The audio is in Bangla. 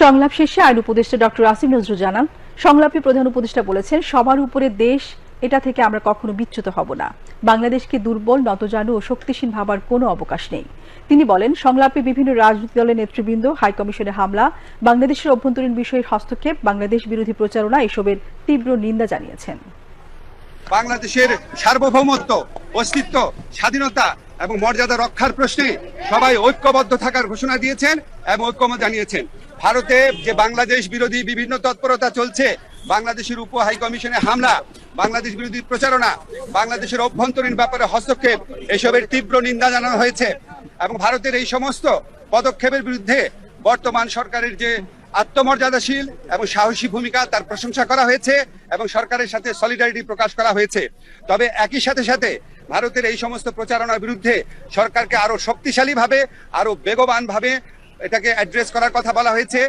সংলাপ শেষে আইন উপদেষ্টা ডক্টর আসিম নজরুল জানান সংলাপে প্রধান উপদেষ্টা বলেছেন, সবার উপরে দেশ, এটা থেকে আমরা কখনো বিচ্যুত হব না। বাংলাদেশকে দুর্বল, নতজানু ও শক্তিশীল ভাবার কোনো অবকাশ নেই। তিনি বলেন, সংলাপে বিভিন্ন রাজনৈতিক দলের নেতৃবৃন্দ হাইকমিশনে হামলা, বাংলাদেশের অভ্যন্তরীণ বিষয়ের হস্তক্ষেপ, বাংলাদেশ বিরোধী প্রচারণা, এসবের তীব্র নিন্দা জানিয়েছেন। বাংলাদেশের সার্বভৌমত্ব, অস্তিত্ব, স্বাধীনতা এবং মর্যাদা রক্ষার প্রশ্নে সবাই ঐক্যবদ্ধ থাকার ঘোষণা দিয়েছেন এবং ঐক্যমত জানিয়েছেন। ভারতে যে বাংলাদেশ বিরোধী বিভিন্ন তৎপরতা চলছে, বাংলাদেশের উপ হাই কমিশনে হামলা, বাংলাদেশ বিরোধী প্রচারণা, বাংলাদেশের অভ্যন্তরীণ ব্যাপারে হস্তক্ষেপ, এসবের তীব্র নিন্দা জানানো হয়েছে এবং ভারতের এই সমস্ত পদক্ষেপের বিরুদ্ধে বর্তমান সরকারের যে আত্মমর্যাদাশীল এবং সাহসী ভূমিকা তার প্রশংসা করা হয়েছে এবং সরকারের সাথে সলিডারিটি প্রকাশ করা হয়েছে। তবে একই সাথে সাথে ভারতের এই সমস্ত প্রচারণার বিরুদ্ধে সরকারকে আরও শক্তিশালী ভাবে আরও বেগবান ভাবে এটাকে অ্যাড্রেস করার কথা বলা হয়েছে।